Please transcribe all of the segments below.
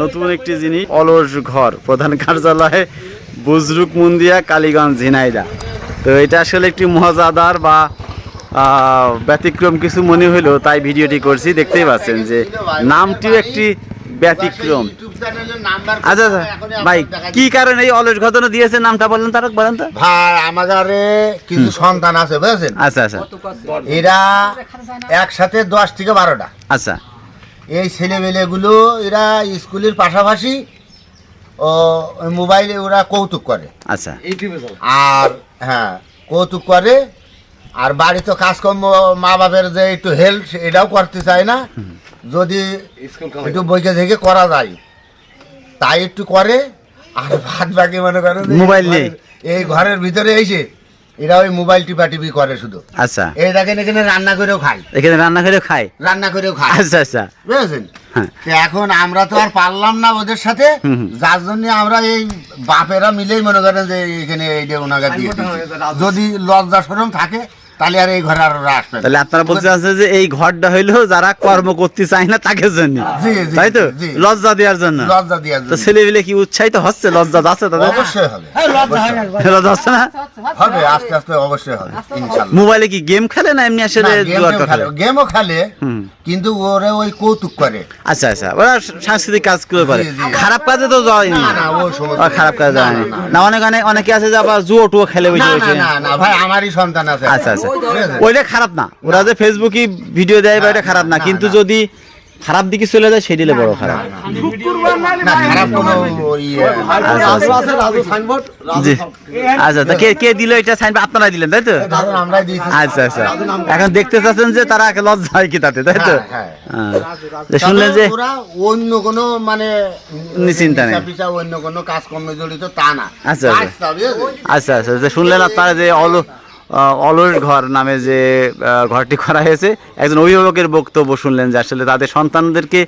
নতুন একটি জিনিস অলস ঘর প্রধান কার্যালয়ে বুজরুক মুন্দিয়া কালীগঞ্জ ঝিনাইদা। তো এটা আসলে একটি মজাদার বা ব্যতিক্রম কিছু মনে হলো তাই ভিডিওটি করছি। দেখতেই পাচ্ছেন যে নামটিও একটি ব্যতিক্রম। আচ্ছা আচ্ছা ভাই কি কারণে এই অলস ঘটনা দিয়েছে? নামটা বললেন তারক বলেন তো। ভাই আমাদের কিছু সন্তান আছে বুঝেছেন? আচ্ছা আচ্ছা। এরা একসাথে দশ থেকে বারোটা। আচ্ছা। এই ছেলেমেয়েগুলো এরা স্কুলের পাশাপাশি ও ওই মোবাইলে ওরা কৌতুক করে। আচ্ছা। আর হ্যাঁ কৌতুক করে। আর বাড়িতে কাজকর্ম মা বাপের যে একটু হেল্প এটাও করতে চায় না। যদি একটু বইকে থেকে করা যায়। তাই একটু করে। আর ভাত বাকি মনে করেন মোবাইল নিয়ে। এই ঘরের ভিতরে এসে এরা ওই মোবাইল টিপা টিপি করে শুধু। আচ্ছা। এই দেখেন এখানে রান্না করেও খায়। এখানে রান্না করেও খায়? রান্না করেও খায়। আচ্ছা আচ্ছা। বুঝেছেন? হ্যাঁ। এখন আমরা তো আর পারলাম না ওদের সাথে। যার জন্য আমরা এই বাপেরা মিলেই মনে করেন যে এখানে এইটা ওনাকে দিয়ে। যদি লজ্জা সরম থাকে তাহলে আর এই ঘরে আর ওরা আসবে না। তাহলে আপনারা বলতে চাচ্ছেন যে এই ঘরটা হইল যারা কর্ম করতে চায় না তাকে জন্য। জি, জি, তাই তো? জি। লজ্জা দেওয়ার জন্য। লজ্জা দেওয়ার তো জন্য। ছেলে মিলে কি উৎসাহিত হচ্ছে? লজ্জা আছে তাদের? অবশ্যই হবে। লজ্জা হচ্ছে না? হবে আস্তে আস্তে অবশ্যই হবে ইনশাল্লাহ মোবাইলে কি গেম খেলে না এমনি আসলে না, জুয়া তো খেলে। গেমও খেলে হুম। কিন্তু ওরা ওই কৌতুক করে। আচ্ছা আচ্ছা। ওরা সাংস্কৃতিক কাজ করে জি, জি। খারাপ কাজে তো যায়নি না। না খারাপ কাজে না, যায়নি না, অনেক অনেক অনেকে আছে যে আবার জুয়ো টুয়ো খেলে না বসে না বসে না না ভাই আমারই সন্তান আছে। আচ্ছা আচ্ছা? ওইটা খারাপ না ওরা যে ফেসবুকে ভিডিও দেয় বা এটা খারাপ না কিন্তু যদি খারাপ দিকে চলে যায় সেটি বড় খারাপ ইয়ে আচ্ছা কে কে দিল এটা সাইন আপনারা দিলেন তাই তো ধরুন আমরাই দিয়েছি আচ্ছা আচ্ছা এখন দেখতে চাচ্ছেন যে তারা লজ্জা হয় কি তাতে তাই তো হ্যাঁ, হ্যাঁ। শুনলেন যে অন্য কোনো মানে নিশ্চিন্তা নেই। অন্য কোনো কাজকর্মে জড়িত তা না আচ্ছা, আচ্ছা। আচ্ছা আচ্ছা যে শুনলেন আপনারা যে অল অলস ঘর নামে যে ঘরটি করা হয়েছে। একজন অভিভাবকের বক্তব্য শুনলেন যে আসলে তাদের সন্তানদেরকে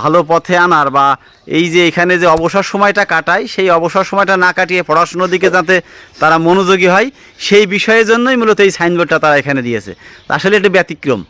ভালো পথে আনার বা এই যে এখানে যে অবসর সময়টা কাটায়, সেই অবসর সময়টা না কাটিয়ে পড়াশুনোর দিকে যাতে তারা মনোযোগী হয়, সেই বিষয়ের জন্যই মূলত এই সাইনবোর্ডটা তারা এখানে দিয়েছে। আসলে এটা ব্যতিক্রম।